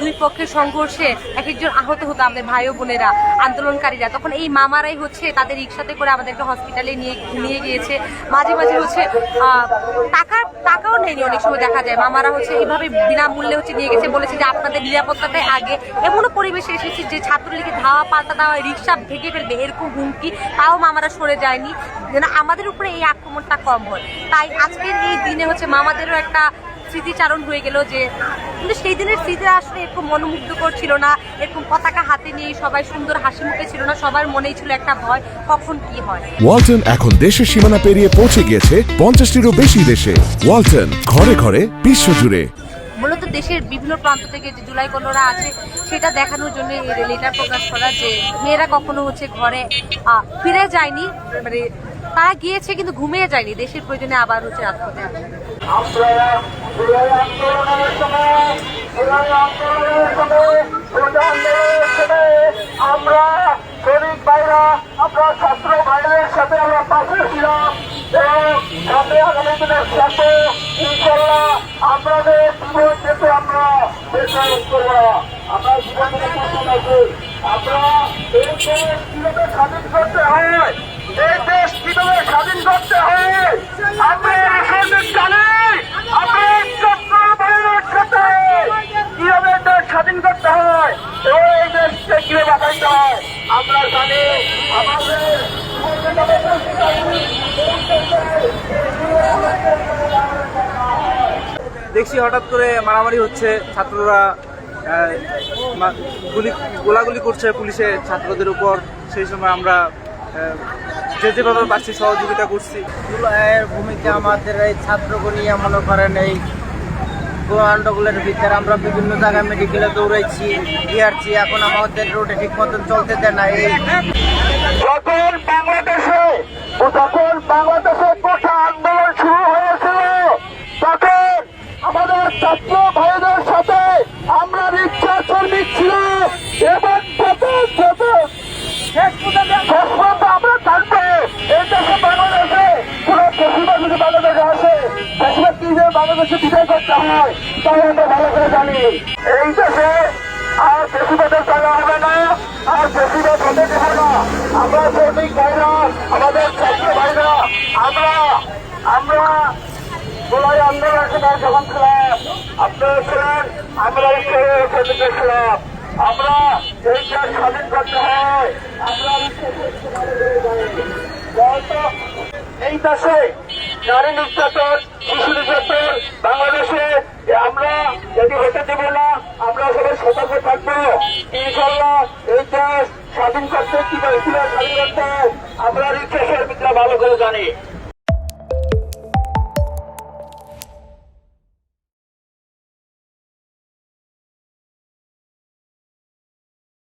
দুই পক্ষের সংঘর্ষে এক একজন আহত হতো আমাদের ভাই ও বোনেরা, আন্দোলনকারীরা। তখন এই মামারাই হচ্ছে তাদের রিক্সাতে করে আমাদেরকে হসপিটালে নিয়ে নিয়ে গিয়েছে। মাঝে মাঝে হচ্ছে টাকা, টাকাও নেয়নি অনেক সময় দেখা যায়। মামারা হচ্ছে এইভাবে বিনামূল্যে হচ্ছে নিয়ে গেছে। বলেছে যে আপনাদের নিরাপত্তাটাই আগে। এমনও পরিবেশে এসেছে যে ছাত্রলীগের ধাওয়া, পাল্টা দেওয়া রিক্সা ভেঙে ফেলবে এরকম হুমকি, তাও মামারা সরে যায়নি। যেন আমাদের উপরে এই আক্রমণটা কম হয়। তাই আজকের এই দিনে হচ্ছে মামাদেরও একটা স্মৃতিচারণ হয়ে গেল যে কিন্তু সেই দিনের স্মৃতি আসলে এরকম মনোমুগ্ধকর ছিল না এরকম পতাকা হাতে নিয়ে সবাই সুন্দর হাসি মুখে ছিল না সবার মনেই ছিল একটা ভয় কখন কি হয়। ওয়ালটন এখন দেশের সীমানা পেরিয়ে পৌঁছে গিয়েছে পঞ্চাশটিরও বেশি দেশে। ওয়ালটন ঘরে ঘরে বিশ্ব বিশ্বজুড়ে। মূলত দেশের বিভিন্ন প্রান্ত থেকে যে জুলাই কন্যরা আছে সেটা দেখানোর জন্য এই রেলিটা প্রকাশ করা যে মেয়েরা কখনো হচ্ছে ঘরে আহ, ফিরে যায়নি মানে তারা গিয়েছে কিন্তু ঘুমিয়ে যায়নি দেশের প্রয়োজনে আবার হচ্ছে আমরা জুলাই আমরা শ্রমিক ভাইরা আমরা ছাত্র ভাইদের সাথে আমরা এবং সামনে আগামী দিনের আমাদের জীবন যেতে আমরা বেসারত করব আমরা জীবন আছে আমরা এই দেশ কীভাবে স্বাধীন করতে হয়? এই দেশ কীভাবে স্বাধীন করতে হয় আমরা সৈনিক জানি আমরা চক্র বাহিনীর সাথে কীভাবে দেশ স্বাধীন করতে হয়। এবং এই দেশকে কীভাবে বাঁচাইতে হয়। আমরা জানি আমাদের দেখছি হঠাৎ করে মারামারি হচ্ছে ছাত্ররা গুলি গোলাগুলি করছে পুলিশে ছাত্রদের উপর। সেই সময় আমরা যে যেভাবে পারছি সহযোগিতা করছি। ভূমিকা আমাদের এই ছাত্রকে নিয়ে মনে করেন এই গণ্ডগোলের ভিতরে আমরা বিভিন্ন জায়গায় মেডিকেলে দৌড়াইছি ইয়ারছি এখন আমাদের রোডে ঠিক মতন চলতে দেয় না। এই যখন বাংলাদেশে যখন বাংলাদেশে কোঠা আন্দোলন শুরু হয়েছিল তখন আমাদের ছাত্র ভাইদের সাথে আমরা রিক্সা শ্রমিক ছিলাম এবং সাথে সাথে শেষ পর্যন্ত আমরা থাকব এই দেশে বাংলাদেশে কোন বেশিরভাগ যদি বাংলাদেশে আসে বেশিরভাগ কি যে বাংলাদেশে করতে হয় তাই আমরা ভালো করে জানি। এই দেশে আর বেশিরভাগের জায়গা হবে না, আর বেশিরভাগ হতে দেব না। আমরা শ্রমিক ভাইরা আমাদের ছাত্র ভাইরা আমরা আমরা জুলাই আন্দোলনের সময় যখন ছিলাম। আপনারা ছিলেন, আমরা ঈশ্বরের শ্রমিকে ছিলাম। আমরা এই দেশ স্বাধীন করতে হয়। আমরা এই দেশে নারী নির্যাতন, শিশু নির্যাতন, বাংলাদেশে আমরা যদি হতে দেব না, আমরা সবাই সতর্ক থাকব। ইনশাল্লাহ এই দেশ স্বাধীন করতে ইতিহাস স্বাধীন করতে আমরা রিক্সা ভালো করে জানি।